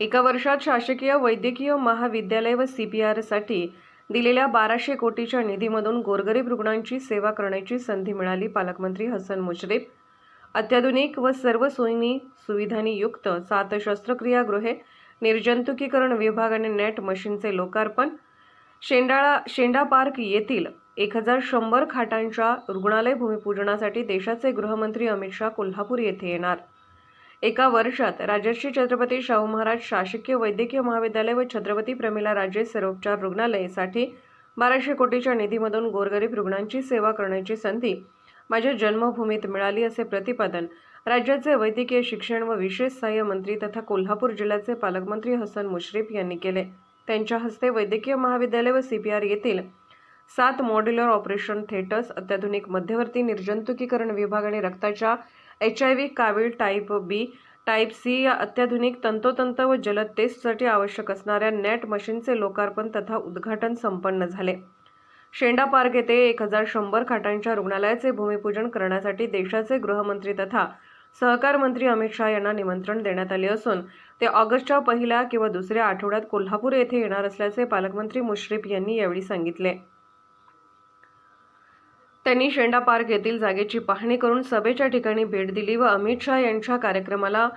एका वर्षात शासकीय वैद्यकीय महाविद्यालय व सी पी आरसाठी दिलेल्या बाराशे कोटीच्या निधीमधून गोरगरीब रुग्णांची सेवा करण्याची संधी मिळाली पालकमंत्री हसन मुश्रीफ. अत्याधुनिक व सर्व सोयीनी सुविधांनी युक्त सात शस्त्रक्रियागृहे निर्जंतुकीकरण विभाग आणि नेट मशीनचे लोकार्पण. शेंडाळा शेंडा पार्क येथील एक हजार शंभर खाटांच्या रुग्णालय भूमिपूजनासाठी देशाचे गृहमंत्री अमित शहा कोल्हापूर येथे येणार. एका वर्षात राजर्षी छत्रपती शाहू महाराज शासकीय वैद्यकीय महाविद्यालय व छत्रपती प्रमिला राजे सर्वोपचार रुग्णालयासाठी बाराशे कोटीच्या निधीमधून गोरगरीब रुग्णांची सेवा करण्याची संधी माझ्या जन्मभूमीत मिळाली असे प्रतिपादन राज्याचे वैद्यकीय शिक्षण व विशेष सहाय्य मंत्री तथा कोल्हापूर जिल्ह्याचे पालकमंत्री हसन मुश्रीफ यांनी केले. त्यांच्या हस्ते वैद्यकीय महाविद्यालय व सी पी आर येथील सात मॉड्युलर ऑपरेशन थिएटर्स अत्याधुनिक मध्यवर्ती निर्जंतुकीकरण विभाग आणि रक्ताच्या एच आय व्ही कावीळ टाईप बी टाईप सी या अत्याधुनिक तंतोतंत व जलद टेस्टसाठी आवश्यक असणाऱ्या नेट मशीनचे लोकार्पण तथा उद्घाटन संपन्न झाले. शेंडा पार्क येथे एक हजार शंभर खाटांच्या रुग्णालयाचे भूमिपूजन करण्यासाठी देशाचे गृहमंत्री तथा सहकार मंत्री अमित शहा यांना निमंत्रण देण्यात आले असून ते ऑगस्टच्या पहिल्या किंवा दुसऱ्या आठवड्यात कोल्हापूर येथे येणार असल्याचे पालकमंत्री मुश्रीफ यांनी यावेळी सांगितले. त्यांनी शेंडा पार्क येथील जागेची पाहणी करून सभेच्या ठिकाणी भेट दिली व अमित शहा यांच्या कार्यक्रमाला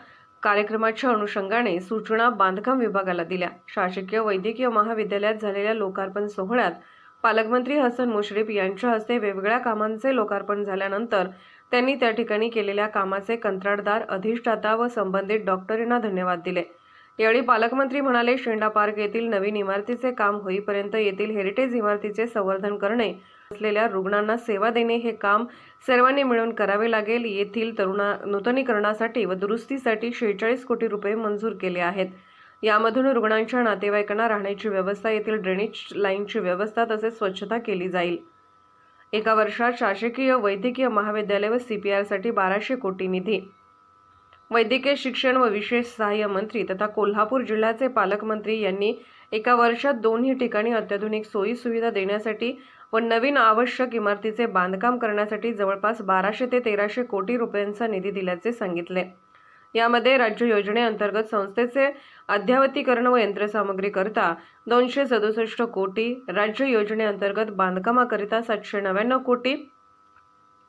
कार्यक्रमाच्या अनुषंगाने सूचना बांधकाम विभागाला दिल्या. शासकीय वैद्यकीय महाविद्यालयात झालेल्या लोकार्पण सोहळ्यात पालकमंत्री हसन मुश्रीफ यांच्या हस्ते वेगवेगळ्या कामांचे लोकार्पण झाल्यानंतर त्यांनी त्या ठिकाणी केलेल्या कामाचे कंत्राटदार अधिष्ठाता व संबंधित डॉक्टरींना धन्यवाद दिले. यावेळी पालकमंत्री म्हणाले शेंडा पार्क येथील नवीन इमारतीचे काम होईपर्यंत येथील हेरिटेज इमारतीचे संवर्धन करणे असलेल्या रुग्णांना सेवा देणे हे काम सर्वांनी मिळून करावे लागेल. येथील तरुणा नूतनीकरणासाठी व दुरुस्तीसाठी शेहेचाळीस कोटी रुपये मंजूर केले आहेत. यामधून रुग्णांच्या नातेवाईकांना राहण्याची व्यवस्था येथील ड्रेनेज लाईनची व्यवस्था तसेच स्वच्छता केली जाईल. एका वर्षात शासकीय वैद्यकीय महाविद्यालय व सी पी आरसाठी बाराशे कोटी निधी वैद्यकीय शिक्षण व विशेष सहाय्य मंत्री तथा कोल्हापूर जिल्ह्याचे पालकमंत्री यांनी एका वर्षात दोन्ही ठिकाणी अत्याधुनिक सोयी सुविधा देण्यासाठी व नवीन आवश्यक इमारतीचे बांधकाम करण्यासाठी जवळपास बाराशे ते तेराशे कोटी रुपयांचा निधी दिल्याचे सांगितले. यामध्ये राज्य योजनेअंतर्गत संस्थेचे अद्यावतीकरण व यंत्रसामग्रीकरता दोनशे सदुसष्ट कोटी राज्य योजनेअंतर्गत बांधकामाकरिता सातशे नव्याण्णव कोटी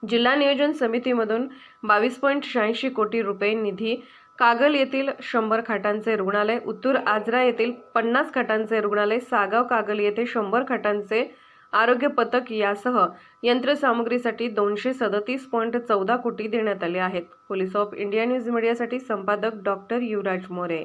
जिल्हा नियोजन समितीमधून बावीस पॉईंट शहाऐंशी कोटी रुपये निधी कागल येथील शंभर खाटांचे रुग्णालय उत्तूर आजरा येथील पन्नास खाटांचे रुग्णालय सागाव कागल येथे शंभर खाटांचे आरोग्य पथक यासह यंत्रसामुग्रीसाठी दोनशे सदतीस पॉईंट चौदा कोटी देण्यात आले आहेत. पोलीस ऑफ इंडिया न्यूज मीडियासाठी संपादक डॉक्टर युवराज मोरे.